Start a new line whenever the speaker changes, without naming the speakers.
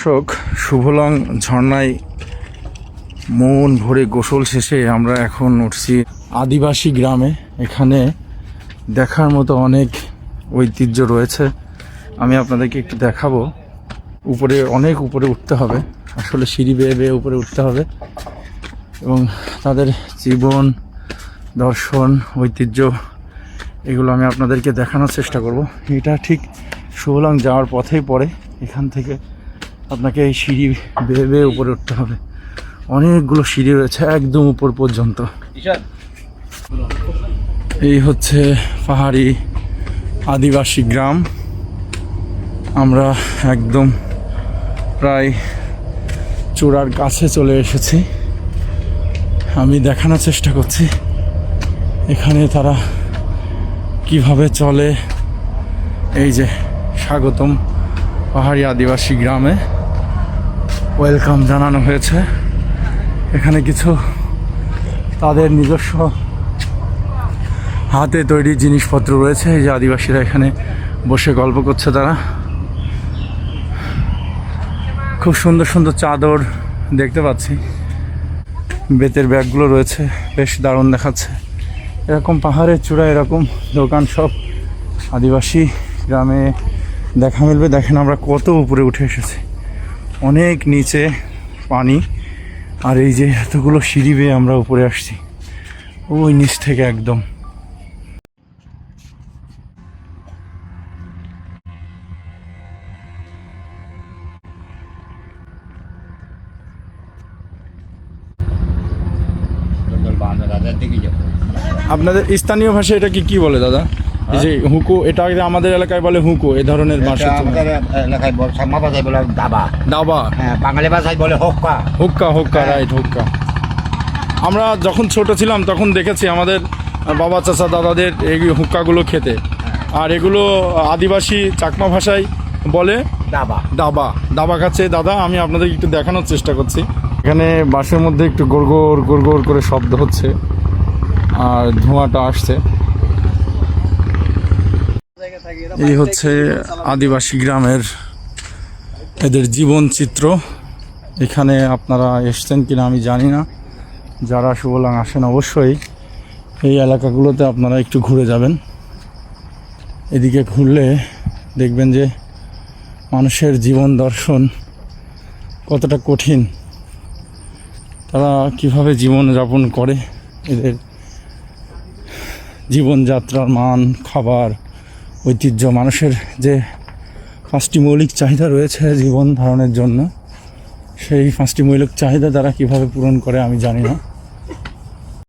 দর্শক, শুভলং ঝর্ণায় মন ভরে গোসল শেষে আমরা এখন উঠছি আদিবাসী গ্রামে। এখানে দেখার মতো অনেক ঐতিহ্য রয়েছে। আমি আপনাদেরকে একটু দেখাবো। উপরে, অনেক উপরে উঠতে হবে। আসলে সিঁড়ি বেয়ে বেয়ে উপরে উঠতে হবে। এবং তাদের জীবন, দর্শন, ঐতিহ্য, এগুলো আমি আপনাদেরকে দেখানোর চেষ্টা করব। এটা ঠিক শুভলং যাওয়ার পথেই পড়ে। এখান থেকে আপনাকে এই সিঁড়ি বেয়ে বেয়ে উপরে উঠতে হবে। অনেকগুলো সিঁড়ি রয়েছে একদম উপর পর্যন্ত। এই হচ্ছে পাহাড়ি আদিবাসী গ্রাম। আমরা একদম প্রায় চূড়ার কাছে চলে এসেছি। আমি দেখানোর চেষ্টা করছি এখানে তারা কীভাবে চলে। এই যে স্বাগতম পাহাড়ি আদিবাসী গ্রামে। ওয়েলকাম জানানো হয়েছে। এখানে কিছু তাদের নিজস্ব হাতে তৈরি জিনিসপত্র রয়েছে। এই যে আদিবাসীরা এখানে বসে গল্প করছে তারা। খুব সুন্দর সুন্দর চাদর দেখতে পাচ্ছি। বেতের ব্যাগগুলো রয়েছে, বেশ দারুণ দেখাচ্ছে। এরকম পাহাড়ের চূড়া এরকম দোকান সব আদিবাসী গ্রামে দেখা মিলবে। দেখেন আমরা কত উপরে উঠে এসেছি। অনেক নিচে পানি, আর এই যে এতগুলো সিঁড়ি বেয়ে আমরা উপরে আসছি। ওই নিচ থেকে একদম। আপনাদের স্থানীয় ভাষায় এটা কি বলে, দাদা? যে হুকো এটা আমাদের এলাকায় বলে হুকো এ ধরনের ভাষা
আমাদের এলাকায় বলে সাম্মা ভাষায় বলে দাবা।
দাবা?
হ্যাঁ বাঙালি ভাষায় বলে হক্কা।
হুক্কা হুক্কা রাইট হুক্কা। আমরা যখন ছোট ছিলাম তখন দেখেছি আমাদের বাবা চাচা দাদাদের এই হুক্কাগুলো খেতে। আর এগুলো আদিবাসী চাকমা ভাষায় বলে
দাবা।
দাবা। দাবা খাচ্ছে দাদা আমি আপনাদের একটু দেখানোর চেষ্টা করছি। এখানে বাসের মধ্যে একটু গোড়গোড় গোড়গোড় করে শব্দ হচ্ছে আর ধোঁয়াটা আসছে। এই হচ্ছে আদিবাসী গ্রামের এদের জীবন চিত্র। এখানে আপনারা এসছেন কিনা আমি জানি না। যারা সুবলাং আসেন অবশ্যই এই এলাকাগুলোতে আপনারা একটু ঘুরে যাবেন। এদিকে ঘুরলে দেখবেন যে মানুষের জীবন দর্শন কতটা কঠিন। তারা কীভাবে জীবন যাপন করে, এদের জীবনযাত্রার মান, খাবার ঐতিহ্য, মানুষের যে পাঁচটি মৌলিক চাহিদা রয়েছে জীবন ধারণের জন্য, সেই পাঁচটি মৌলিক চাহিদা তারা কীভাবে পূরণ করে আমি জানি না।